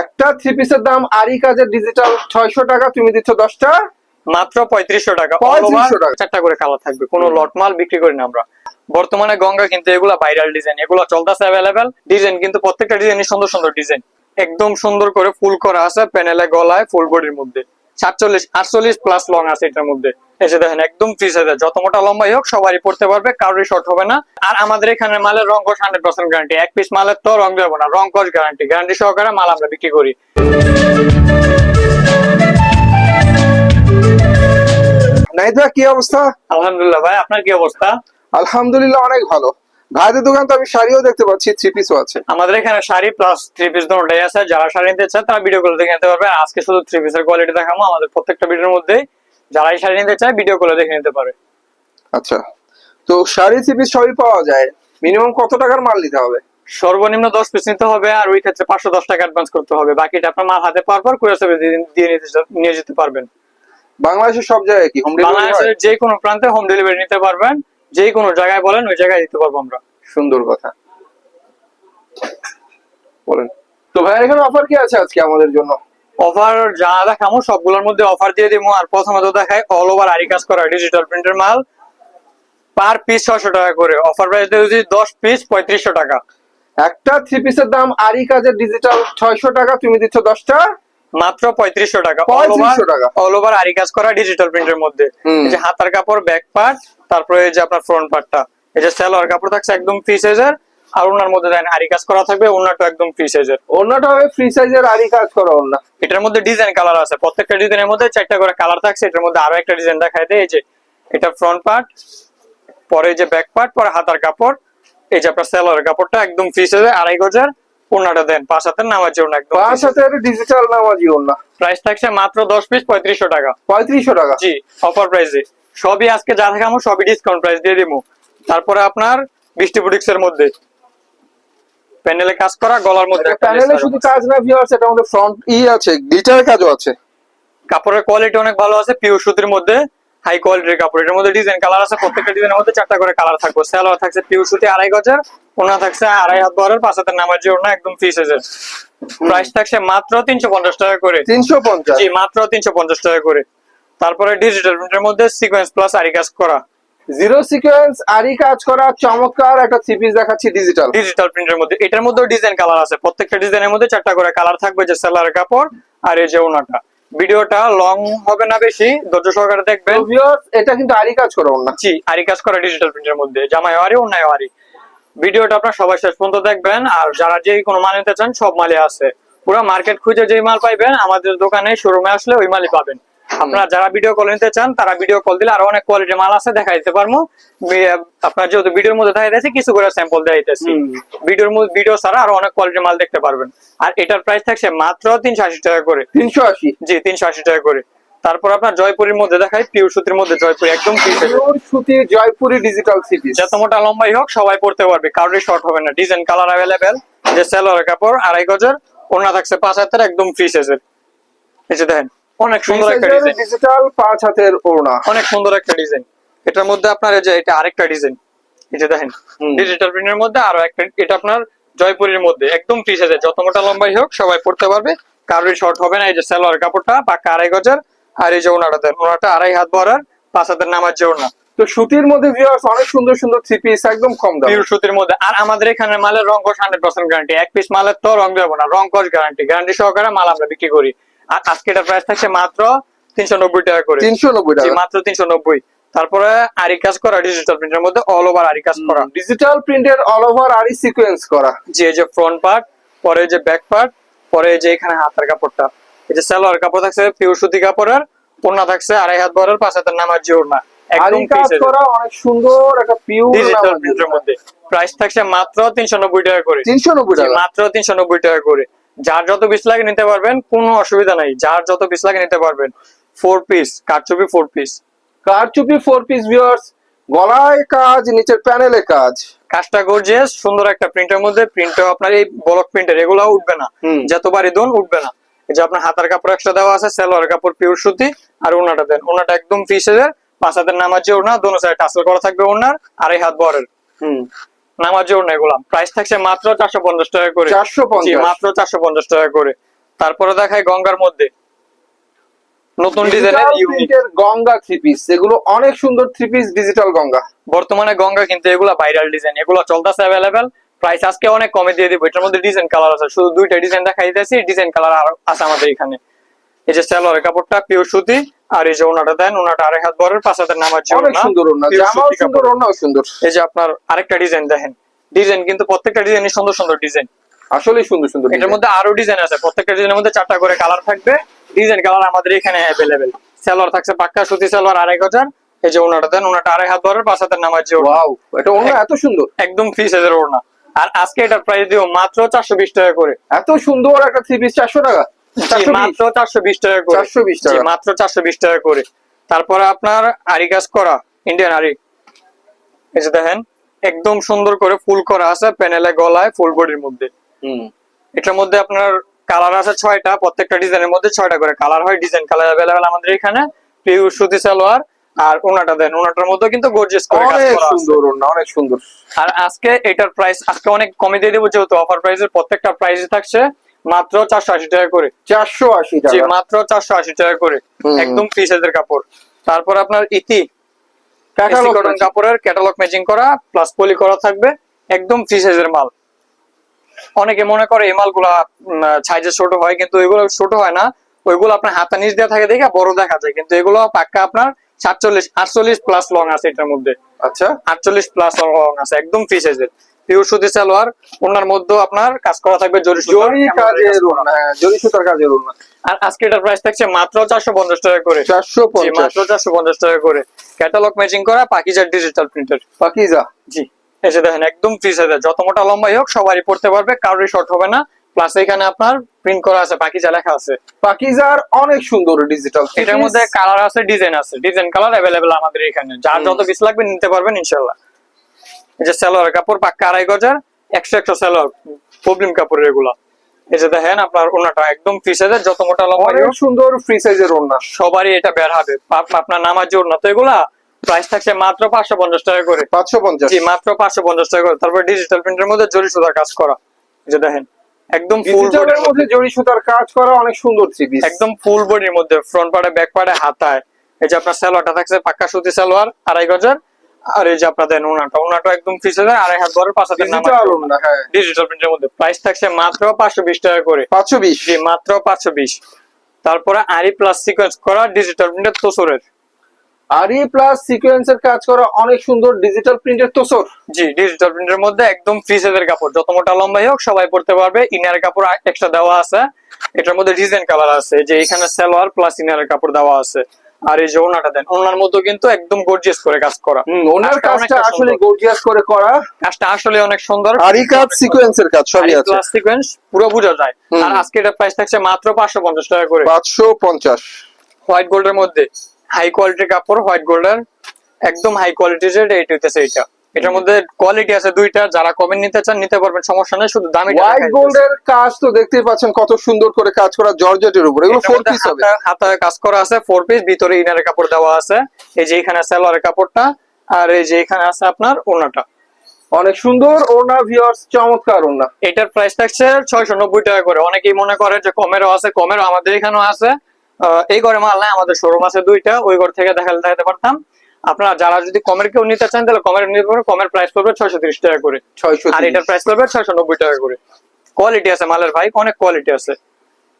একটা থ্রি পিসের দাম আরি কাজের ডিজিটাল ছয়শো টাকা তুমি দিচ্ছ দশটা। মাত্র পঁয়ত্রিশশো টাকা। 3500 টাকা। চারটা করে কালার থাকবে কোনো লট মাল বিক্রি করি না আমরা। বর্তমানে গঙ্গা কিন্তু এগুলা ভাইরাল ডিজাইন এগুলো চলতেছে অ্যাভেলেবেল ডিজাইন কিন্তু প্রত্যেকটা ডিজাইন সুন্দর সুন্দর ডিজাইন একদম সুন্দর করে ফুল করা আছে প্যানেলে গলায় ফুল বডির মধ্যে। সাতচল্লিশ আটচল্লিশ প্লাস লং আছে এটার মধ্যে। এসে দেখেন একদম ফ্রি সাইজের যত মোটা লম্বাই হোক সবারই পড়তে পারবে কারোরই শর্ট হবে না। আর আমাদের এখানে মালের রং কস হান্ড্রেড পার্সেন্ট গ্যারান্টি এক পিস মালের তো রং দেবো না রং কস গ্যারান্টি গ্যারান্টি সহকারে মাল আমরা বিক্রি করি। নাইদা কি অবস্থা? আলহামদুলিল্লাহ ভাই আপনার কি অবস্থা? আলহামদুলিল্লাহ অনেক ভালো। ভাইদের দোকান তো আমি শাড়িও দেখতে পাচ্ছি থ্রি পিসও আছে। আমাদের এখানে শাড়ি প্লাস থ্রি পিস দুটোটাই আছে যারা শাড়ি নিতে চায় তারা ভিডিও করে দেখে নিতে পারবে। আজকে শুধু থ্রি পিসের কোয়ালিটি দেখাবো আমাদের প্রত্যেকটা ভিডিওর মধ্যে যারাই শাড়ি নিতে চায় ভিডিও করে দেখে নিতে পারে আচ্ছা তো শাড়ি থ্রি পিস সবই পাওয়া যায়। মিনিমাম কত টাকার মাল নিতে হবে? সর্বনিম্ন দশ পিস নিতে হবে আর ওই ক্ষেত্রে পাঁচশো দশ টাকা অ্যাডভান্স করতে হবে। বাকিটা আপনার মাল হাতে পাওয়ার পর কুরিয়ার সার্ভিস দিয়ে নিতে নিয়ে যেতে পারবেন। বাংলাদেশের সব জায়গায় কি? হোম ডেলিভারি বাংলাদেশের যে কোনো প্রান্তে হোম ডেলিভারি নিতে পারবেন। যে কোনো জায়গায় বলেন ওই জায়গায় দিতে পারব আমরা। সুন্দর কথা। বলেন। তো ভাইয়ের এখানে অফার কি আছে আজকে আমাদের জন্য? অফার যা দেখামো সবগুলোর মধ্যে অফার দিয়ে দিব আর প্রথমত দেখায় অল ওভার আরি কাজ করা ডিজিটাল প্রিন্টের মাল। পার পিস ছশো টাকা করে। অফার প্রাইস দিয়েছি দশ পিস পঁয়ত্রিশশো টাকা। একটা থ্রি পিসের দাম আরি কাজের ডিজিটাল ছয়শো টাকা তুমি দিচ্ছ দশটা? মাত্র পঁয়ত্রিশশো টাকা। 3500 টাকা। অল ওভার আরি কাজ করা ডিজিটাল প্রিন্টের মধ্যে। যে হাতার কাপড় ব্যাক পার্ট তারপরে যে আপনার ফ্রন্ট পার্টটা এই যে সেলোয়ার কাপড় থাকছে একদম ফ্রি সাইজের আর ওনার মধ্যে দেন আরি কাজ করা থাকবে ওনারটা একদম ফ্রি সাইজের অন্যটা হবে ফ্রি সাইজের আরি কাজ করা অন্য এটার মধ্যে ডিজাইন কালার আছে প্রত্যেকটা ডিজাইনের মধ্যে চারটা করে কালার থাকছে এটার মধ্যে আরও একটা ডিজাইন দেখাই দেয় এই যে এটা ফ্রন্ট পার্ট পরে যে ব্যাক পার্ট পরে হাতার কাপড় এই যে আপনার সেলোয়ার কাপড়টা একদম ফ্রি সাইজে আড়াই গজের ওনাটা দেন পাঁচ হাতের নামার জন্য একদম পাঁচ হাতের ডিজিটাল নামাজি অন্য প্রাইস থাকছে মাত্র দশ পিস পঁয়ত্রিশশো টাকা। পঁয়ত্রিশশো টাকা। জি অফার প্রাইসে সবই আজকে যা দেখাবো সবই ডিসকাউন্ট প্রাইস দিয়ে দিব তারপরে আপনার বৃষ্টি বুটিক্স এর মধ্যে। প্যানেলে কাজ করা গলার মধ্যে প্যানেলে শুধু কাজ না ভিউয়ার্স এটা আমাদের ফ্রন্ট ই আছে গ্লিটারের কাজও আছে। কাপড়ের কোয়ালিটি অনেক ভালো আছে পিওর সুতির মধ্যে হাই কোয়ালিটির কাপড়। এটার মধ্যে ডিজাইন কালার আছে প্রত্যেকটা ডিজাইনের মধ্যে চারটা করে কালার থাকবে। সেলোয়ার থাকছে পিওর সুতি আড়াই গজের ওনা থাকছে আড়াই হাত বহরের পাঁচ হাতের নামার যে ওনা একদম ফ্রি সাইজের প্রাইস থাকছে মাত্র তিনশো পঞ্চাশ টাকা করে। তিনশো পঞ্চাশ। জি মাত্র তিনশো পঞ্চাশ টাকা করে। তারপরে ডিজিটাল প্রিন্টের মধ্যে সিকোয়েন্স প্লাস আরি কাজ করা। জিরো সিকোয়েন্স আরি কাজ করা চমৎকার একটা থ্রি পিস দেখাচ্ছি ডিজিটাল ডিজিটাল প্রিন্টের মধ্যে এটার মধ্যেও ডিজাইন কালার আছে। প্রত্যেকটা ডিজাইনের মধ্যে চারটা করে কালার থাকবে যে সেলার কাপড় আর এই যে ওনাটা। ভিডিওটা লং হবে না বেশি ধৈর্য সহকারে দেখবেন। ভিউয়ার্স এটা কিন্তু আরি কাজ করা অন্য জি আরি কাজ করা ডিজিটাল প্রিন্টের মধ্যে। জামাই আরি অন্যায় আরি ভিডিওটা আপনার সবাই শেষ পর্যন্ত দেখবেন আর যারা যে কোনো মাল নিতে চান সব মালই আছে। পুরো মার্কেট খুঁজে যেই মাল পাইবেন আমাদের দোকানে শোরুমে আসলে ওই মালই পাবেন। আপনারা যারা ভিডিও কল নিতে চান তারা ভিডিও কল দিলে আরও অনেক কোয়ালিটির মাল আছে দেখা দিতে পারব। আপনার যেহেতু ভিডিওর মধ্যে দেখা যাচ্ছে কিছু করে স্যাম্পল দেওয়া দিতেছি হুম। ভিডিওর মধ্যে ভিডিও ছাড়া আরও অনেক কোয়ালিটির মাল দেখতে পারবেন। আর এটার প্রাইস থাকছে মাত্র তিনশো আশি টাকা করে। তিনশো আশি? জি তিনশো আশি টাকা করে। তারপর আপনার জয়পুরের মধ্যে দেখায় পিওর সুতির মধ্যে জয়পুরি একদম সুতি জয়পুরি ডিজিটাল সিটি যত মোটা লম্বাই হোক সবাই পড়তে পারবে। কারোরই শর্ট হবে না। ডিজাইন কালার অ্যাভেলেবেল যে সেলোয়ার কাপড় আড়াই গজের ওনা থাকছে পাঁচ হাতের একদম ফ্রি সাইজের এই যে দেখেন অনেক সুন্দর একটা ডিজাইন ডিজিটাল পাঁচ হাতের ওড়না। অনেক সুন্দর একটা ডিজাইন এটার মধ্যে আপনার এই যে এটা আরেকটা ডিজাইন এই যে দেখেন ডিজিটাল প্রিন্টের মধ্যে আরও একটা এটা আপনার জয়পুরের মধ্যে একদম ফ্রি সাইজের যত মোটা লম্বাই হোক সবাই পড়তে পারবে। কারোরই শর্ট হবে না এই যে সেলোয়ার কাপড়টা পাক্কা আড়াই গজের। আর এই যে ওনাটা দেন ওনাটা আড়াই হাত ভরার পাঁচ হাতের নামার যে ওনা তো সুতির মধ্যে ভিউয়ার্স অনেক সুন্দর সুন্দর থ্রি পিস একদম কম দাম। পিওর সুতির মধ্যে। আর আমাদের এখানে মালের রং কস হান্ড্রেড পার্সেন্ট গ্যারান্টি এক পিস মালের তো রং দেবো না রং কস গ্যারান্টি গ্যারান্টি সহকারে মাল আমরা বিক্রি করি। আর আজকে এটার প্রাইস থাকছে মাত্র তিনশো নব্বই টাকা করে। তিনশো নব্বই টাকা। মাত্র তিনশো নব্বই। তারপরে আরি কাজ করা ডিজিটাল প্রিন্টের মধ্যে অল ওভার আরি কাজ করা। ডিজিটাল প্রিন্টের অল ওভার আরি সিকোয়েন্স করা। যে যে ফ্রন্ট পার্ট পরে যে ব্যাক পার্ট পরে যে এখানে হাতের কাপড়টা। এই যে সালোয়ার কাপড় থাকছে পিওর সুতি কাপড়ের ওড়না থাকছে আড়াই হাত বরের পাঁচ হাতের নামার যে ওড়না একদম কাজ করা অনেক সুন্দর একটা পিওর ডিজিটাল প্রিন্টের মধ্যে। প্রাইস থাকছে মাত্র তিনশো নব্বই টাকা করে। তিনশো নব্বই জি, টাকা। মাত্র তিনশো নব্বই টাকা করে। যার যত পিস লাগে নিতে পারবেন কোনো অসুবিধা নাই। যার যত পিস লাগে নিতে পারবেন। ফোর পিস কারচুপি ফোর পিস কারচুপি ফোর পিস ভিউয়ার্স গলায় কাজ নিচের প্যানেলে কাজ। কাজটা গর্জিয়াস সুন্দর একটা প্রিন্টের মধ্যে প্রিন্টও আপনার এই ব্লক প্রিন্টের এগুলো উঠবে না। যতবারই দোন উঠবে না। এই যে আপনার হাতার কাপড় এক্সট্রা দেওয়া আছে সেলোয়ার কাপড় পিওর সুতি আর ওনাটা দেন। ওনাটা একদম ফিসের পাঁচ হাতের নামার যে ওনা দোনো সাইড টাসেল করা থাকবে ওনার আর এই হাত বরের। হুম। নামার যে ওনা এগুলা প্রাইস থাকছে মাত্র চারশো পঞ্চাশ টাকা করে। চারশো মাত্র চারশো পঞ্চাশ টাকা করে। তারপরে দেখায় গঙ্গার মধ্যে। নতুন ডিজাইনের গঙ্গা থ্রি পিস এগুলো অনেক সুন্দর থ্রি পিস ডিজিটাল গঙ্গা। বর্তমানে গঙ্গা কিন্তু এগুলা ভাইরাল ডিজাইন এগুলো চলতেছে অ্যাভেলেবেল প্রাইস আজকে অনেক কমে দিয়ে দিব। এটার মধ্যে ডিজাইন কালার আছে। শুধু দুইটা ডিজাইন দেখাই দিতেছি ডিজাইন কালার আর আছে আমাদের এখানে। এই যে সালোয়ারের কাপড়টা পিওর সুতি। আর এই যে ওনাটা দেন ওনাটা আড়াই হাত বরের পাঁচ হাতের নামার যে অনেক সুন্দর জামাও সুন্দর এই যে আপনার আরেকটা ডিজাইন দেখেন। ডিজাইন কিন্তু প্রত্যেকটা ডিজাইনই সুন্দর সুন্দর ডিজাইন। আসলেই সুন্দর সুন্দর এটার মধ্যে আরও ডিজাইন আছে। প্রত্যেকটা ডিজাইনের মধ্যে চারটা করে কালার থাকবে। ডিজাইন কালার আমাদের এখানে অ্যাভেলেবেল সালোয়ার থাকছে পাক্কা সুতি সালোয়ার আড়াই হাজার। এই যে ওনাটা দেন ওনাটা আড়াই হাত বরের পাঁচ হাতের নামার যে ওড়না। ওয়াও এটা ওড়না এত সুন্দর। একদম ফ্রি সাইজের ওড়না আর আজকে এটার প্রাইস দিও মাত্র চারশো বিশ টাকা করে। এত সুন্দর একটা থ্রি পিস চারশো টাকা। মাত্র চারশো বিশ টাকা করে। 420 টাকা। মাত্র চারশো বিশ টাকা করে। তারপরে আপনার আরি কাজ করা ইন্ডিয়ান আরি এই যে দেখেন একদম সুন্দর করে ফুল করা আছে প্যানেলে গলায় ফুল বডির মধ্যে। এটার মধ্যে আপনার কালার আছে ছয়টা প্রত্যেকটা ডিজাইনের মধ্যে ছয়টা করে। কালার হয় ডিজাইন কালার অ্যাভেলেবেল আমাদের এখানে। পিওর সুতি সালোয়ার আর ওনাটা দেন। ওনাটার মধ্যে কিন্তু গর্জিয়াস করে কাজ করা সুন্দর ওড়না অনেক সুন্দর। আর আজকে এটার প্রাইস আজকে অনেক কমে দিয়ে দেবো যেহেতু অফার প্রাইসের প্রত্যেকটা প্রাইস থাকছে। মাত্র চারশো আশি টাকা করে। চারশো আশি জি টাকা মাত্র চারশো আশি টাকা করে। একদম ফ্রি সাইজের কাপড়। তারপর আপনার ইতি। কটন কাপড়ের ক্যাটালগ ম্যাচিং করা প্লাস পলি করা থাকবে একদম ফ্রি সাইজের মাল। অনেকে মনে করে এই মালগুলা সাইজে ছোট হয় কিন্তু এগুলো ছোট হয় না। ওইগুলো আপনার হাতে নিচ দেওয়া থাকে দেখে বড় দেখা যায় কিন্তু এগুলো পাক্কা আপনার সাতচল্লিশ আটচল্লিশ প্লাস লং আছে এটার মধ্যে। আচ্ছা। আটচল্লিশ প্লাস লং আছে একদম ফ্রি সাইজের পিওর সুতি সালোয়ার ওনার মধ্যে আপনার কাজ করা থাকবে জরি জরি কাজের হ্যাঁ জরি সুতার কাজের ওড়না। আর আজকে এটার প্রাইস থাকছে মাত্র চারশো পঞ্চাশ টাকা করে। চারশো মাত্র চারশো পঞ্চাশ টাকা করে। ক্যাটালগ ম্যাচিং করা পাকিজার ডিজিটাল প্রিন্টার পাকিজা। জি এসে দেখেন একদম ফ্রি সাইজের যত মোটা লম্বাই হোক সবারই পড়তে পারবে কারোরই শর্ট হবে না। প্লাস এখানে আপনার প্রিন্ট করা আছে পাকিজা লেখা আছে। পাকিজার অনেক সুন্দর ডিজিটাল এটার মধ্যে কালার আছে ডিজাইন আছে। ডিজাইন কালার অ্যাভেলেবেল আমাদের এখানে। যার যত পিস লাগবে নিতে পারবেন ইনশাল্লাহ যে সালোয়ার কাপড় পাক্কা আড়াই গজার একশো একশো সালোয়ার প্রবলেম কাপড়ের এগুলা। এই যে দেখেন আপনার ওনাটা একদম ফ্রি সাইজের যত মোটা হোক সুন্দর ফ্রি সাইজের ওড়না। সবারই এটা বের হবে। আপ- আপনার নামার জন্য তো এগুলা প্রাইস থাকছে মাত্র পাঁচশো পঞ্চাশ টাকা করে। পাঁচশো পঞ্চাশ। জি মাত্র পাঁচশো পঞ্চাশ টাকা করে। তারপর ডিজিটাল প্রিন্টের মধ্যে জরি সুতার কাজ করা। যে দেখেন একদম ফুল ডিজিটালের মধ্যে জরি সুতার কাজ করা অনেক সুন্দর থ্রি একদম ফুল বডির মধ্যে ফ্রন্ট পাড়ে ব্যাক পাড়ে হাতায়। এই যে আপনার সালোয়ারটা থাকছে পাক্কা সুতি সালোয়ার আড়াই গজার। আর এই যে আপনাদের ওনাটা ওনাটা একদম আড়াই হাত বড় পাঁচ হাতের নাম ডিজিটাল ডিজিটাল প্রিন্টের মধ্যে। প্রাইস থাকছে মাত্র পাঁচশো বিশ টাকা করে। পাঁচশো বিশ? জি মাত্র পাঁচশো বিশ। তারপরে আরি প্লাস সিকোয়েন্স করা ডিজিটাল প্রিন্টের তোসরের আরি প্লাস সিকোয়েন্সের কাজ করা অনেক সুন্দর ডিজিটাল প্রিন্টের তোসর। জি ডিজিটাল প্রিন্টের মধ্যে একদম ফ্রি সাইজের কাপড়। যত মোটা লম্বাই হোক সবাই পড়তে পারবে। ইনার কাপড় এক্সট্রা দেওয়া আছে। এটার মধ্যে ডিজাইন কালার আছে। যে এখানে সালোয়ার প্লাস ইনারের কাপড় দেওয়া আছে। আর এই যে ওনাটা দেন ওনার মধ্যে কিন্তু একদম গর্জিয়াস করে কাজ করা। ওনার কাজটা আসলে গর্জিয়াস করে করা। কাজটা আসলে অনেক সুন্দর। আর এই কাজ সিকোয়েন্সের কাজ সবই আছে। প্লাস সিকোয়েন্স পুরো বোঝা যায়। আর আজকে এটা প্রাইস থাকছে মাত্র পাঁচশো পঞ্চাশ টাকা করে। পাঁচশো পঞ্চাশ। হোয়াইট গোল্ডের মধ্যে। হাই কোয়ালিটির কাপড় হোয়াইট গোল্ডের একদম হাই কোয়ালিটির এইটা হইতেছে এটা এটার মধ্যে কোয়ালিটি আছে দুইটা যারা কমে নিতে চান নিতে পারবেন সমস্যা নেই শুধু দামি হোয়াইট গোল্ডের কাজ তো দেখতেই পাচ্ছেন কত সুন্দর করে কাজ করা জর্জেটের উপর। এগুলো ফোর পিস হবে। হাতায় কাজ করা আছে ফোর পিস ভিতরে ইনারের কাপড় দেওয়া আছে। এই যে এখানে সালোয়ারের কাপড়টা আর এই যে এখানে আছে আপনার ওনাটা অনেক সুন্দর ওনা ভিউয়ার্স চমৎকার ওনা এটার প্রাইস থাকছে ছয়শো নব্বই টাকা করে। অনেকেই মনে করে যে কমেরও আছে কমেরও আমাদের এখানেও আছে। এই ঘরে মাল নাই আমাদের শোরুম আছে দুইটা ওই ঘর থেকে দেখালে দেখাতে পারতাম। আপনারা যারা যদি কমের কেউ নিতে চান তাহলে কমের নিতে পারবেন। কমের প্রাইস পড়বে ছয়শো তিরিশ টাকা করে। ছয়শো আর এটার প্রাইস পড়বে ছয়শো নব্বই টাকা করে। কোয়ালিটি আছে মালের ভাই অনেক কোয়ালিটি আছে।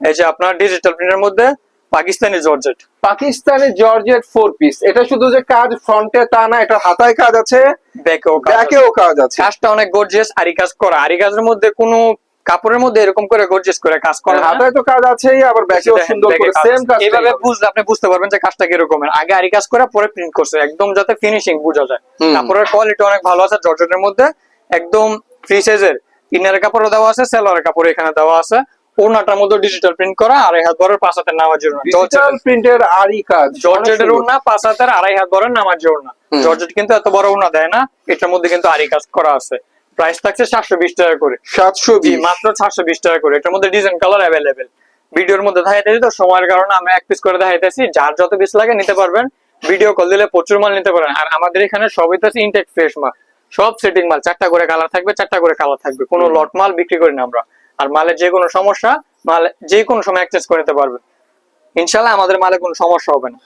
এই যে আপনার ডিজিটাল প্রিন্টের মধ্যে Pakistani georgette Pakistani georgette four piece এটা শুধু যে কাজ ফ্রন্টে তা না এটা হাতায় কাজ আছে ব্যাকেও ব্যাকেও কাজ আছে। কাজটা অনেক গর্জিয়াস আরি কাজ করা। আরি কাজের মধ্যে কোনো কাপড়ের মধ্যে এরকম করে গর্জিয়াস করে কাজ করা। হয়। না। হাতায় তো কাজ আছেই আবার ব্যাকেও সুন্দর করে। সেম কাজ। এইভাবে বুঝলে আপনি বুঝতে পারবেন যে কাজটা কিরকমের আগে আরি কাজ করে পরে প্রিন্ট করছে। একদম যাতে ফিনিশিং বোঝা যায়। কাপড়ের কোয়ালিটি অনেক ভালো আছে জর্জেটের মধ্যে একদম ফ্রি সাইজের ইনারের কাপড়ও দেওয়া আছে সেলোয়ারের কাপড় এখানে দেওয়া আছে। ওনাটার মধ্যে ডিজিটাল প্রিন্ট করা আর এই হাত বরের পাঁচ হাতের নামার জন্য ডিজিটাল প্রিন্টের আরি কাজ। জর্জেটের ওড়না পাঁচ হাতের আড়াই হাত বরের নামার যে ওড়না জর্জেট কিন্তু এত বড় ওড়না দেয় না এটার মধ্যে কিন্তু আরি কাজ করা আছে। প্রাইস থাকছে সাতশো বিশ টাকা করে। সাতশো বিশ। মাত্র সাতশো বিশ টাকা করে। এটার মধ্যে ডিজাইন কালার অ্যাভেলেবেল ভিডিওর মধ্যে দেখাইতেছি তো সময়ের কারণে আমি এক পিস করে দেখাইতেছি। যার যত পিস লাগে নিতে পারবেন। ভিডিও কল দিলে প্রচুর মাল নিতে পারেন। আর আমাদের এখানে সবই তো ইনটেক ফ্রেশ মাল। সব সেটিং মাল। চারটা করে কালার থাকবে চারটা করে কালার থাকবে। কোনো লট মাল বিক্রি করি না আমরা। আর মালের যে কোনো সমস্যা মাল যে কোনো সময় এক্সচেঞ্জ করে নিতে পারবে ইনশাল্লাহ আমাদের মালে কোনো সমস্যা হবে না।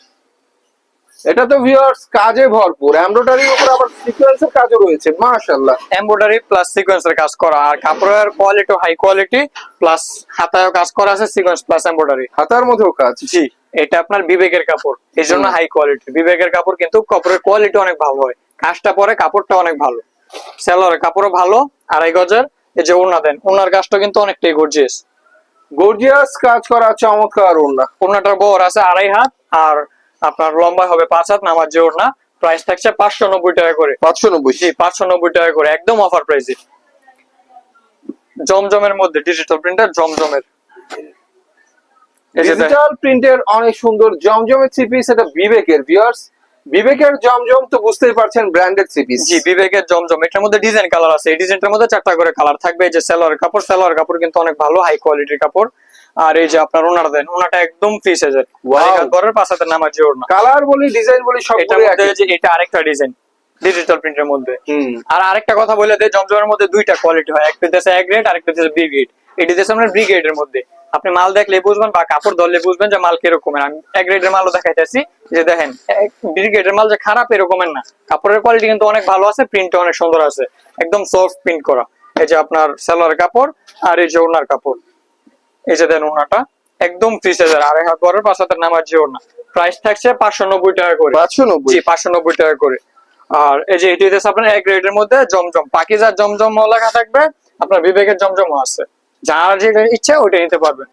এটা তো ভিউয়ার্স কাজে ভরপুর। এমব্রয়ডারির উপর আবার সিকোয়েন্সের কাজও রয়েছে মাশাআল্লাহ। এমব্রয়ডারি প্লাস সিকোয়েন্সের কাজ করা আর কাপড়ের কোয়ালিটি হাই কোয়ালিটি প্লাস হাতায়ও কাজ করা আছে সিকোয়েন্স প্লাস এমব্রয়ডারি হাতার মধ্যেও কাজ। জি এটা আপনার বিবেকের কাপড় এই জন্য হাই কোয়ালিটি বিবেকের কাপড় কিন্তু কাপড়ের কোয়ালিটি অনেক ভালো হয়। কাজটা পরে কাপড়টা অনেক ভালো। সেলরের কাপড়ও ভালো আড়াই গজের। এই যে ওনা দেন ওনার কাজটা কিন্তু অনেকটাই গর্জিয়াস গর্জিয়াস কাজ করা চমৎকার ওড়না। ওনাটার বহর আছে আড়াই হাত আর আপনার লম্বা হবে পাঁচ হাত নামার যে ওড়না প্রাইস থাকছে পাঁচশো নব্বই টাকা করে। পাঁচশো নব্বই। জি পাঁচশো নব্বই টাকা করে একদম অফার প্রাইসে জমজমের মধ্যে ডিজিটাল প্রিন্টার জমজমের। ডিজিটাল প্রিন্টের অনেক সুন্দর জমজমের থ্রি পিস এটা বিবেকের ভিউয়ার্স বিবেকের জমজম তো বুঝতেই পারছেন ব্র্যান্ডেড থ্রি পিস জি বিবেকের জমজম এটার মধ্যে ডিজাইন কালার আছে। এই ডিজাইনটার মধ্যে চারটা করে কালার থাকবে এই যে সেলোয়ার কাপড় সেলোয়ার কাপড় কিন্তু অনেক ভালো হাই কোয়ালিটির কাপড়। আর এই যে আপনার ওনার দেন ওনাটা একদম ফ্রি সাইজের. বরের পাশাতে নামার যে ওড়না। কালার বলি ডিজাইন বলি সব এটার মধ্যে যে এটা আরেকটা ডিজাইন ডিজিটাল প্রিন্টের মধ্যে। আর আরেকটা কথা বলে দেয় জমজমের মধ্যে দুইটা কোয়ালিটি হয়। একটা দেশে এক গ্রেড আরেকটা দেশে বি গ্রেড এটি দেশে আমরা বি গ্রেডের মধ্যে। আপনি মাল দেখলে বুঝবেন বা কাপড় ধরলে বুঝবেন যে মাল কিরকমের আমি এক গ্রেডের মালও দেখাইতেছি যে দেখেন বি গ্রেডের মাল যে খারাপ এরকমের না। কাপড়ের কোয়ালিটি কিন্তু অনেক ভালো আছে প্রিন্টটা অনেক সুন্দর আছে। একদম সফট প্রিন্ট করা। এই যে আপনার সেলোয়ার কাপড় আর এই যে ওনার কাপড়। এই যে দেন ওনাটা একদম ফ্রি সাইজের আড়াই হাত বরের পাঁচ হাতের নামার যে ওনা প্রাইস থাকছে পাঁচশো নব্বই টাকা করে। পাঁচশো নব্বই? জি পাঁচশো নব্বই টাকা করে। আর এই যে এটি হচ্ছে আপনার এক গ্রেডের মধ্যে জমজম। পাকিজার জমজম লেখা থাকবে আপনার বিবেকের জমজমও আছে। যার যেটা ইচ্ছা ওইটা নিতে পারবেন।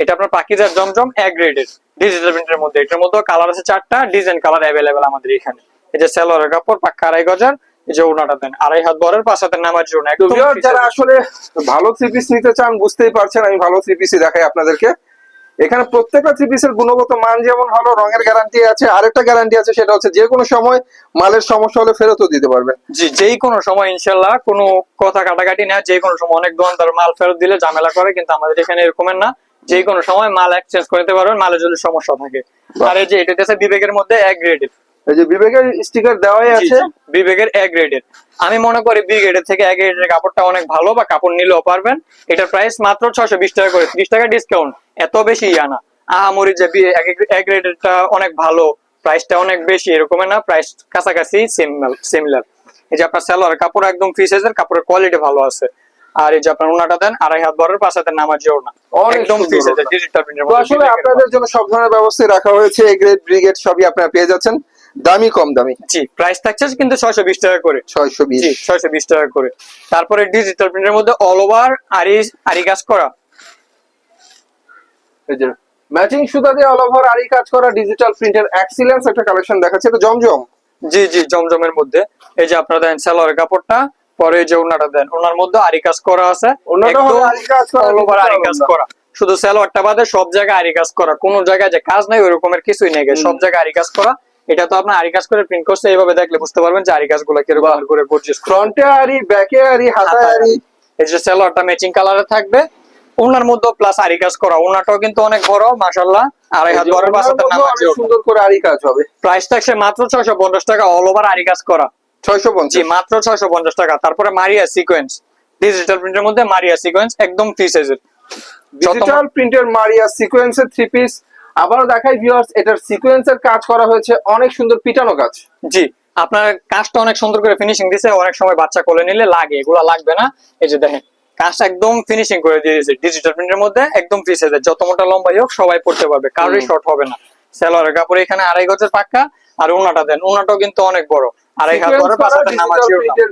এটা আপনার পাকিজার জমজম এক গ্রেডের ডিজিটাল প্রিন্টের মধ্যে। এটার মধ্যে কালার আছে চারটা ডিজাইন কালার অ্যাভেলেবেল আমাদের এখানে। এই যে সেলোয়ারের কাপড় পাক্কা আড়াই গজার। এই যে ওনাটা দেন আড়াই হাত বরের পাঁচ হাতের নামার জন্য যারা আসলে ভালো থ্রি পিস নিতে চান বুঝতেই পারছেন আমি ভালো থ্রি পিসই দেখাই আপনাদেরকে। এখানে প্রত্যেকটা থ্রি পিসের গুণগত মান যেমন ভালো রঙের গ্যারান্টি আছে আরেকটা গ্যারান্টি আছে সেটা হচ্ছে যে কোনো সময় মালের সমস্যা হলে ফেরতও দিতে পারবেন জি যেই কোনো সময় ইনশাল্লাহ কোনো কথা কাটাকাটি না যে কোনো সময় অনেক দোকানদার মাল ফেরত দিলে ঝামেলা করে কিন্তু আমাদের এখানে এরকমের না। যে কোনো সময় মাল এক্সচেঞ্জ করে দিতে পারবেন মালের যদি সমস্যা থাকে। আর এই যে এটা হচ্ছে বিবেকের মধ্যে এক গ্রেডের এই যে বিবেকের স্টিকার দেওয়াই আছে। বিবেকের এক গ্রেডের আমি মনে করি বি গ্রেডের থেকে এক গ্রেডের কাপড়টা অনেক ভালো বা কাপড় নিলেও পারবেন। এটার প্রাইস মাত্র ছয়শো বিশ টাকা করে। ত্রিশ টাকা ডিসকাউন্ট এত বেশি ইয়া না। আহামরি যে এক গ্রেডেরটা অনেক ভালো প্রাইসটা অনেক বেশি এরকমের না প্রাইস কাছাকাছি সিমিলার এই যে আপনার সালোয়ার কাপড় একদম ফ্রি সাইজের কাপড়ের কোয়ালিটি ভালো আছে। আর এই যে আপনার ওনাটা দেন আড়াই হাত বরের হাতের নামার যে ওনা অনেক একদম ফ্রি সাইজের ডিজিটাল প্রিন্টের আসলে আপনাদের জন্য সব ধরনের ব্যবস্থা রাখা হয়েছে। এ গ্রেড ব্রিগেড সবই আপনারা পেয়ে যাচ্ছেন। দামি কম দামি। জি প্রাইস থাকছে কিন্তু ছয়শো বিশ টাকা করে। ছয়শো বিশ। জি ছয়শো বিশ টাকা করে। তারপরে ডিজিটাল প্রিন্টের মধ্যে অল ওভার আরি আরি কাজ করা। এই যে ম্যাচিং সুতা দিয়ে অল ওভার আরি কাজ করা ডিজিটাল প্রিন্টের এক্সিলেন্স একটা কালেকশন দেখাচ্ছে এটা জমজম। জি জি জমজমের মধ্যে। এই যে আপনারা দেন সালোয়ারের কাপড়টা পরে যে ওনাটা দেন ওনার মধ্যে আরি কাজ করা আছে। অল ওভার আরি কাজ করা শুধু সালোয়ারটা বাদে সব জায়গায় আরি কাজ করা। কোন জায়গায় যে কাজ নাই ওই রকমের কিছুই নেই। সব জায়গায় আরি কাজ করা। এটা তো আপনার আরি কাজ করে প্রিন্ট করছে এইভাবে দেখলে বুঝতে পারবেন যে আরি কাজগুলো কীরকম করে গর্জিয়াস ফ্রন্টে আরি ব্যাকে আরি হাতায় আরি এই যে সালোয়ারটা ম্যাচিং কালারে থাকবে। ওনার মধ্যে প্লাস আরি কাজ করা। ওনাটাও কিন্তু অনেক বড় মাশাল্লাহ আড়াই হাত বড় হাতের নাম আছে সুন্দর করে আরি কাজ হবে। প্রাইস থাকছে মাত্র ছয়শো পঞ্চাশ টাকা অল ওভার আরি কাজ করা। ছয়শো জি মাত্র ছয়শো পঞ্চাশ টাকা। তারপরে মারিয়া সিকোয়েন্স ডিজিটাল প্রিন্টের মধ্যে মারিয়া সিকোয়েন্স একদম ফ্রি সাইজের ডিজিটাল প্রিন্টের মারিয়া সিকোয়েন্সের থ্রি পিস আবারও দেখাই ভিউয়ার্স এটার সিকোয়েন্সের কাজ করা হয়েছে অনেক সুন্দর পিটানো কাজ জি আপনার কাজটা অনেক সুন্দর করে ফিনিশিং দিছে অনেক সময় বাচ্চা কোলে নিলে লাগে এগুলো লাগবে না। এই যে দেখেন কাজটা একদম ফিনিশিং করে দিয়ে দিয়েছে ডিজিটাল প্রিন্টের মধ্যে একদম ফ্রি সাইজের যত মোটা লম্বাই হোক সবাই পড়তে পারবে কারোরই শর্ট হবে না। সেলোয়ারের কাপড় এখানে আড়াই গজের পাক্কা আর ওনাটা দেন ওনাটাও কিন্তু অনেক বড় আড়াই হাত বড় পাঁচ হাতের নামাজ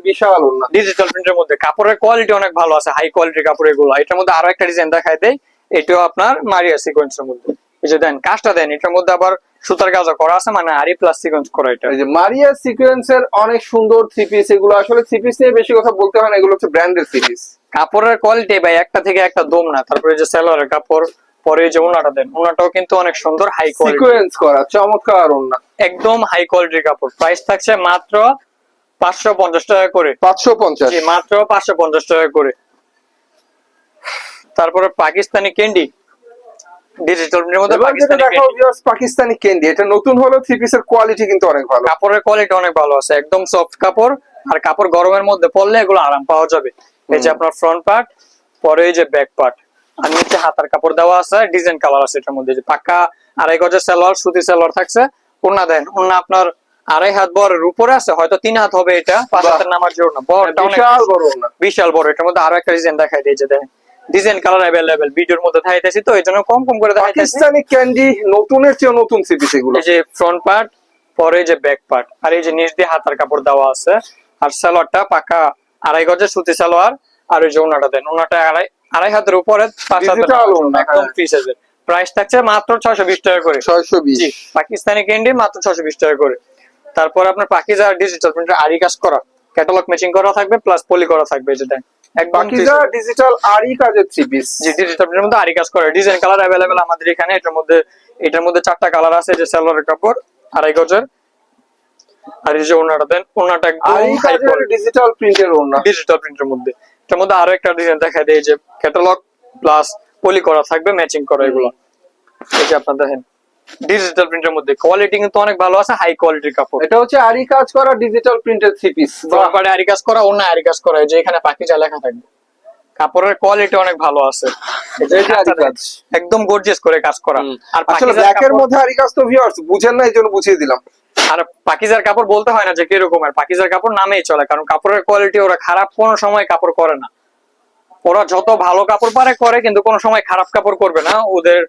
বিশাল ওড়না ডিজিটাল প্রিন্টের মধ্যে কাপড়ের কোয়ালিটি অনেক ভালো আছে হাই কোয়ালিটির কাপড় এগুলো। এটার মধ্যে আরও একটা ডিজাইন দেখায় দেয় এটাও আপনার মারিয়া সিকোয়েন্সের মধ্যে। এই যে দেন কাজটা দেন এটার মধ্যে আবার সুতার কাজও করা আছে মানে আরি প্লাস সিকোয়েন্স করা এটা। এই যে মারিয়া সিকোয়েন্সের অনেক সুন্দর থ্রি পিস এগুলো আসলে থ্রি পিস নিয়ে বেশি কথা বলতে হয় না এগুলো হচ্ছে ব্র্যান্ডের থ্রি পিস কাপড়ের কোয়ালিটি ভাই একটা থেকে একটা দম না তারপরে যে সেলোয়ারের কাপড় পরে যে ওনাটা দেন ওনাটাও কিন্তু অনেক সুন্দর হাই কোয়ালিটি সিকোয়েন্স করা চমৎকার ওড়না। একদম হাই কোয়ালিটির কাপড় প্রাইস থাকছে মাত্র পাঁচশো পঞ্চাশ টাকা করে। পাঁচশো পঞ্চাশ। মাত্র পাঁচশো পঞ্চাশ টাকা করে। তারপরে পাকিস্তানি ক্যান্ডি ডিজিটাল মধ্যে পাকিস্তানি ক্যান্ডি এটা নতুন হলেও থ্রি পিসের কোয়ালিটি কিন্তু অনেক ভালো। কাপড়ের কোয়ালিটি অনেক ভালো আছে একদম সফট কাপড় আর কাপড় গরমের মধ্যে পরলে এগুলো আরাম পাওয়া যাবে। এই যে আপনার ফ্রন্ট পার্ট পরে এই যে ব্যাক পার্ট আর নিচে হাতার কাপড় দেওয়া আছে ডিজাইন কালার আছে এটার মধ্যে। যে পাক্কা আড়াই গজের সালোয়ার সুতি সালোয়ার থাকছে। ওনা দেন ওনা আপনার আড়াই হাত বরের উপরে আছে হয়তো তিন হাত হবে এটা পাঁচ হাতের নামার জন্য বড় বিশাল বড় এটার মধ্যে আরও একটা ডিজাইন দেখাই দিয়েছে দেখেন। ডিজাইন কালার অ্যাভেলেবেল ভিডিওর মধ্যে দেখাইতেছি তো এই জন্য কম কম করে দেখাইতেছি। পাকিস্তানি ক্যান্ডি নতুনের চেয়ে নতুন এগুলো এই যে ফ্রন্ট পার্ট পরে যে ব্যাক পার্ট আর এই যে নিচ দিয়ে হাতার কাপড় দেওয়া আছে আর সালোয়ারটা পাকা আড়াই গজের সুতি সালোয়ার আর ওই যে ওনাটা দেন ওনাটা আড়াই আড়াই হাতের উপরে পাঁচ হাতের একদম হ্যাঁ। প্রাইস থাকছে মাত্র ছয়শো বিশ টাকা করে। ছয়শো বিশ। জি পাকিস্তানি ক্যান্ডি মাত্র ছয়শো বিশ টাকা করে। তারপর আপনার পাকিজা ডিজিটাল প্রিন্টার আরি কাজ করা ক্যাটালগ ম্যাচিং করা থাকবে প্লাস পলি করা থাকবে যেটা size। ডিজিটাল আরই কাজের থ্রি পিস জি মধ্যে কাজ করে। ডিজাইন কালার আমাদের এখানে। এটার মধ্যে এটার মধ্যে চারটা কালার আছে যে সালোয়ারের কাপড় আড়াই গজের। আর এই যে ওনাটা দেন ওনাটা একদম ডিজিটাল প্রিন্টের ডিজিটাল প্রিন্টের মধ্যে। এটার মধ্যে আরও একটা ডিজাইন দেখা দেয় যে ক্যাটালগ প্লাস পলি করা থাকবে ম্যাচিং করা এগুলো। এই যে আপনার দেখেন। ডিজিটাল প্রিন্টের মধ্যে। কোয়ালিটি কিন্তু অনেক ভালো আছে হাই কোয়ালিটির কাপড়। এটা হচ্ছে আরই কাজ করা ডিজিটাল প্রিন্টের থ্রি পিস ফ্রন্ট আরি কাজ করা অন্য আরি কাজ করা যে এখানে পাকিজা লেখা থাকবে। কাপড়ের কোয়ালিটি অনেক ভালো আছে। আরি একদম গর্জিয়াস করে কাজ করা। আর আসলে ব্ল্যাকের মধ্যে আরি কাজ তো ভিউয়ার্স বুঝেন না এই জন্য বুঝিয়ে দিলাম। আর পাকিজার কাপড় বলতে হয় না যে কীরকম আর পাকিজার কাপড় নামেই চলে কারণ কাপড়ের কোয়ালিটি ওরা খারাপ কোনো সময় কাপড় করে না। ওরা যত ভালো কাপড় পারে করে কিন্তু কোনো সময় খারাপ কাপড় করবে না। ওদের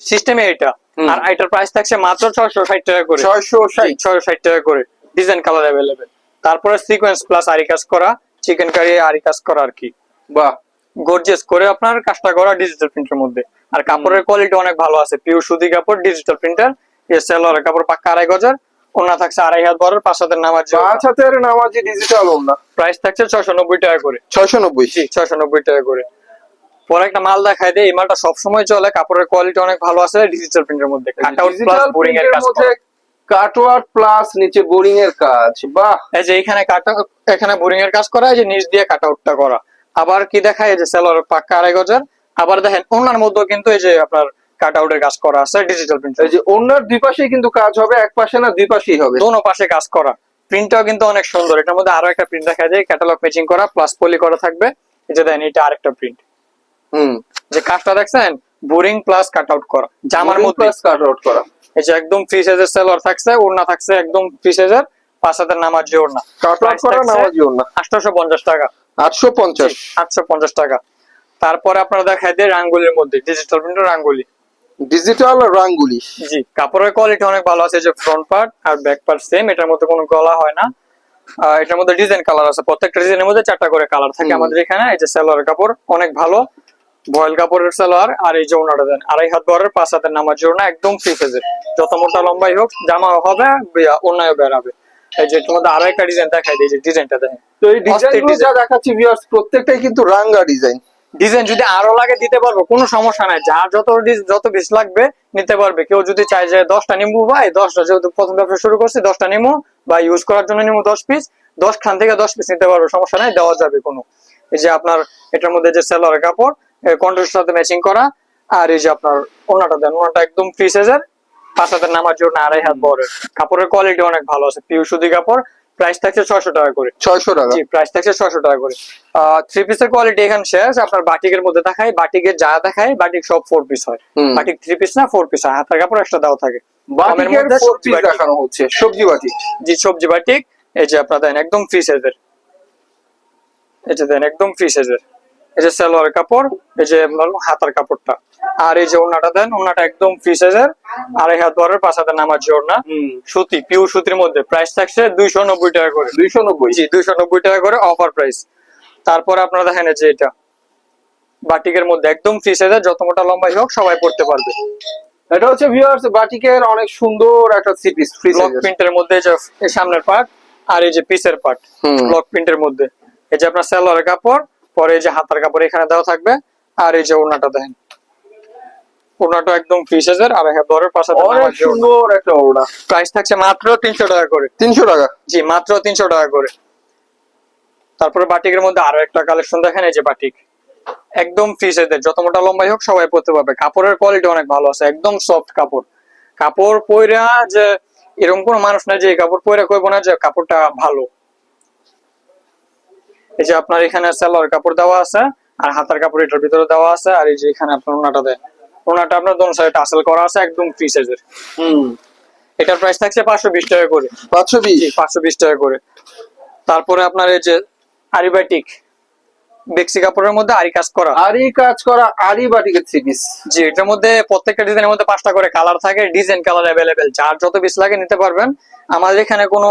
সিস্টেমে এটা। আর এটার প্রাইস থাকছে মাত্র ছয়শো ষাট টাকা করে। ছয়শো ষাট? ছয়শো ষাট টাকা করে। ডিজাইন কালার অ্যাভেলেবেল তারপরে সিকোয়েন্স প্লাস আরি কাজ করা চিকেন কারি আরি কাজ করা আর কি। বাহ। গর্জিয়াস করে আপনার কাজটা করা ডিজিটাল প্রিন্টের মধ্যে। আর কাপড়ের কোয়ালিটি অনেক ভালো আছে। পিওর সুতি কাপড় ডিজিটাল প্রিন্টার সেলোয়ারের কাপড় পাক্কা আড়াই গজার। ওনা থাকছে আড়াই হাত বড় পাঁচ হাতের নামার পাঁচ হাতের নামাজি ডিজিটাল ওনা। প্রাইস থাকছে ছয়শো নব্বই টাকা করে। ছয়শো নব্বই। ছয়শো নব্বই টাকা করে। পরে একটা মাল দেখাই দেয় এই মালটা সবসময় চলে কাপড়ের কোয়ালিটি অনেক ভালো আছে ডিজিটাল প্রিন্টের মধ্যে। কাট আউট প্লাস বোরিং এর কাজ মধ্যে করা। কাটওয়ার্ক প্লাস নিচে বোরিং এর কাজ বাহ! এই যে এখানে কাট এখানে বোরিং এর কাজ করা এই যে নিচ দিয়ে কাট আউটটা করা। আবার কি দেখায় এই যে সেলোয়ার পাক্কা আড়াই গজার। আবার দেখেন ওনার মধ্যেও কিন্তু এই যে আপনার কাট আউটের কাজ করা আছে ডিজিটাল প্রিন্ট এই যে ওনার দুই পাশেই কিন্তু কাজ হবে এক পাশে না দুই পাশেই হবে? দোনো পাশে কাজ করা। প্রিন্টটাও কিন্তু অনেক সুন্দর। এটার মধ্যে আরও একটা প্রিন্ট দেখা যায় ক্যাটালগ ম্যাচিং করা প্লাস পলি করা থাকবে। এই যে দেন এটা আরেকটা প্রিন্ট হুম যে কাজটা দেখছেন বোরিং প্লাস কাট আউট করা জামার মধ্যে। প্লাস কাট আউট করা। এই যে একদম ফ্রি সাইজের সেলর থাকছে ওড়না থাকছে একদম ফ্রি সাইজের পাঁচ হাতের নামার যে ওড়না। কাট আউট করা নামাজি ওড়না। আটশোশো পঞ্চাশ টাকা। আটশো পঞ্চাশ আটশো পঞ্চাশ টাকা। তারপরে আপনারা দেখাই দিয়ে রাঙ্গুলির মধ্যে ডিজিটাল প্রিন্টের রাঙ্গুলি। ডিজিটাল রাঙ্গুলি। জি কাপড়ের কোয়ালিটি অনেক ভালো আছে যে ফ্রন্ট পার্ট আর ব্যাক পার্ট সেম এটার মধ্যে কোনো গলা হয় না। এটার মধ্যে ডিজাইন কালার আছে প্রত্যেকটা ডিজাইনের মধ্যে চারটা করে কালার থাকে আমাদের এখানে এই যে সেলোয়ার কাপড় অনেক ভালো। বয়েল কাপড়ের সালোয়ার আর এই যে ওনাটা দেন। আড়াই হাত বরের পাঁচ হাতের নামার জন্য একদম ফ্রি যত মোটা লম্বাই হোক জামা হবে অন্যায় বেরাবে এই যে তোমাদের আরও একটা ডিজাইন দেখাই দিই যে ডিজাইনটা দেখেন। তো এই ডিজাইন অস্থির যা দেখাচ্ছি ভিউয়ার্স প্রত্যেকটাই কিন্তু রাঙ্গা ডিজাইন ডিজাইন যদি আরও লাগে দিতে পারব কোনো সমস্যা নাই। যার যত যত পিস লাগবে নিতে পারবে। কেউ যদি চায় যে দশটা নিম্বু ভাই দশটা যেহেতু প্রথম ব্যবসা শুরু করছি দশটা নিমু বা ইউজ করার জন্য নিমু দশ পিস দশ খান থেকে দশ পিস নিতে পারবে সমস্যা নাই দেওয়া যাবে কোনো। এই যে আপনার এটার মধ্যে যে সেলরের কাপড় কন্ট্রাস্টের সাথে ম্যাচিং করা। আর এই যে আপনার ওনাটা দেন ওনাটা একদম ফ্রি সাইজের পাঁচ হাতের নামার জন্য আড়াই হাত বড়ের কাপড়ের কোয়ালিটি অনেক ভালো আছে পিউ সুতি কাপড়। প্রাইস থাকছে ছয়শো টাকা করে। ছয়শো টাকা। জি প্রাইস থাকছে ছশো টাকা করে। থ্রি পিসের কোয়ালিটি এখানে শেষ। আপনার বাটিকের মধ্যে দেখায় বাটিকের যা দেখায় বাটিক সব ফোর পিস হয়। বাটিক থ্রি পিস না ফোর পিস হয়। হাতের কাপড় একটা দেওয়া থাকে। বাটিক। দেখানো হচ্ছে সবজি বাটি জি সবজি বাটিক এই যে আপনার দেন একদম ফ্রি সাইজের যে দেন একদম ফ্রি সাইজের এই যে সালোয়ার কাপড় এই যে হাতার কাপড়টা। আর এই যে ওড়নাটা দেন ওড়নাটা একদম ফ্রি সাইজের আড়াই হাত বরের পাঁচ হাতের নামার ওড়না। সুতি পিওর সুতির মধ্যে। প্রাইস থাকছে দুইশো নব্বই টাকা করে। দুইশো নব্বই? জি দুইশো নব্বই টাকা করে অফার প্রাইস তারপর আপনারা দেখেন যে এটা। বাটিকের মধ্যে একদম ফ্রি সাইজের যত মোটা লম্বাই হোক সবাই পড়তে পারবে। এটা হচ্ছে ভিউয়ার্স বাটিকের অনেক সুন্দর একটা থ্রি পিস ফ্রি ব্লক প্রিন্টের মধ্যে যে সামনের পার্ট আর এই যে পিসের পার্ট। ব্লক প্রিন্টের মধ্যে। এই যে আপনার সেলোয়ারের কাপড় পরে যে হাতার কাপড় এখানে দেওয়া থাকবে আর এই যে ওড়নাটা দেখেন। ওড়নাটা একদম ফ্রি সাইজের আর হ্যাঁ পাশে অনেক সুন্দর একটা ওড়না। প্রাইস থাকছে মাত্র তিনশো টাকা করে। তিনশো টাকা? জি মাত্র তিনশো টাকা করে। তারপরে বাটিকের মধ্যে আরও একটা কালেকশন দেখেন এই যে বাটিক। একদম ফ্রি সাইজের যত মোটা লম্বাই হোক সবাই পরতে পারবে। কাপড়ের কোয়ালিটি অনেক ভালো আছে একদম সফট কাপড়। কাপড় পয়রা যে এরকম কোনো মানুষ নাই যে কাপড় পয়রা কইবো না যে কাপড়টা ভালো। এই যে আপনার এখানে সেলোয়ার কাপড় দেওয়া আছে আর হাতার কাপড় এটার ভিতরে দেওয়া আছে আর এই যে এখানে আপনার ওনাটা দেয় ওনাটা আপনার দোনো সাইড টাসেল করা আছে একদম ফ্রি সাইজের হুম। এটার প্রাইস থাকছে পাঁচশো বিশ টাকা করে। পাঁচশো বিশ? পাঁচশো বিশ টাকা করে। তারপরে আপনার এই যে আরিবাটিক বেক্সি কাপড়ের মধ্যে আরি কাজ করা। আরি কাজ করা আরি বাটিকের থ্রি পিস জি এটার মধ্যে প্রত্যেকটা ডিজাইনের মধ্যে পাঁচটা করে কালার থাকে ডিজাইন কালার অ্যাভেলেবেল যার যত পিস লাগে নিতে পারবেন। আমাদের এখানে কোনো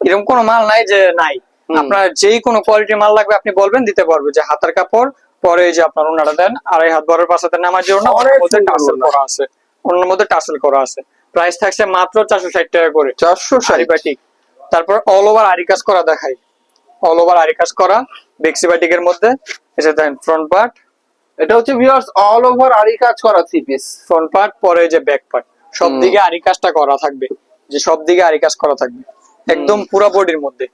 এরকম কোনো মাল নাই যে নাই। আপনার যেই কোনো কোয়ালিটির মাল লাগবে আপনি বলবেন দিতে পারব। যে হাতের কাপড় পরে যে আপনার ওনারা দেন আড়াই হাত বরের পাশাতে নামার জন্য ওনার মধ্যে টাসেল করা আছে। ওনার মধ্যে টাসেল করা আছে। প্রাইস থাকছে মাত্র চারশো ষাট টাকা করে। চারশো ষাট। আরিবাটিক তারপর অল ওভার আরি কাজ করা দেখাই। অল ওভার আরি কাজ করা বেক্সি বাটিকের মধ্যে। এসে দেন ফ্রন্ট পার্ট এটা হচ্ছে ভিউয়ার্স অল ওভার আরি কাজ করা থ্রি পিস ফ্রন্ট পার্ট পরে যে ব্যাক পার্ট সব দিকে আরি কাজটা করা থাকবে। যে সব দিকে আরি কাজ করা থাকবে। একদম পুরো বডির মধ্যে।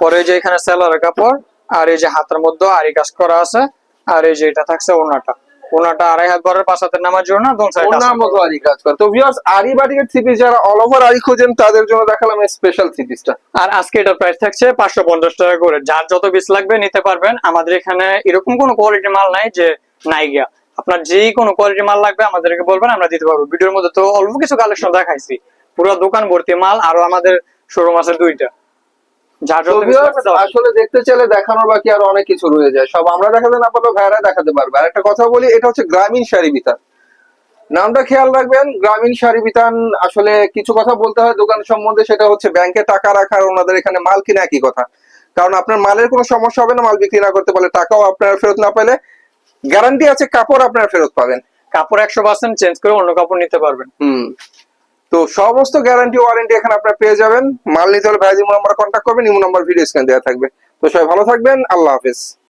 পরে যে এখানে সেলারের কাপড় আর এই যে হাতের মধ্যে আরি কাজ করা আছে আর এই যে এটা থাকছে ওনাটা। ওনাটা আড়াই হাত বরের পাশাতে নামার জন্য দোন সাইড ওনার মতো আরি কাজ করা। তো ভিউয়ার্স আরি বাটিকের থ্রি পিস যারা অল ওভার আরি খোঁজেন তাদের জন্য দেখালাম স্পেশাল থ্রি পিসটা আর আজকে এটার প্রাইস থাকছে পাঁচশো পঞ্চাশ টাকা করে। যার যত পিস লাগবে নিতে পারবেন। আমাদের এখানে এরকম কোনো কোয়ালিটির মাল নাই যে নাই গিয়া। আপনার যে কোনো কোয়ালিটির মাল লাগবে আমাদেরকে বলবেন আমরা দিতে পারব। ভিডিওর মধ্যে তো অল্প কিছু কালেকশন দেখাইছি। পুরো দোকান ভর্তি মাল আরও আমাদের শোরুম আছে দুইটা। আসলে দেখতে চাইলে দেখানোর বাকি আরও অনেক কিছু রয়ে যায়। সব আমরা দেখাতে না পারলেও ভাইরা দেখাতে পারবে। আর একটা কথা বলি এটা হচ্ছে গ্রামীণ শাড়ি বিতান। নামটা খেয়াল রাখবেন গ্রামীণ শাড়ি বিতান আসলে কিছু কথা বলতে হয় দোকান সম্বন্ধে সেটা হচ্ছে ব্যাংকে টাকা রাখার ওনাদের এখানে মাল কিনা একই কথা। কারণ আপনার মালের কোনো সমস্যা হবে না মাল বিক্রি না করতে পারলে টাকাও আপনারা ফেরত না পেলে গ্যারান্টি আছে কাপড় আপনারা ফেরত পাবেন। কাপড় একশো পার্সেন্ট চেঞ্জ করে অন্য কাপড় নিতে পারবেন। হুম। তো সমস্ত গ্যারান্টি ওয়ারেন্টি এখানে আপনারা পেয়ে যাবেন। মাল নিতে হলে ভাইজি নাম্বার কন্ট্যাক্ট করবেন ইমো নাম্বার ভিডিও স্ক্যান দেওয়া থাকবে। তো সবাই ভালো থাকবেন, আল্লাহ হাফেজ।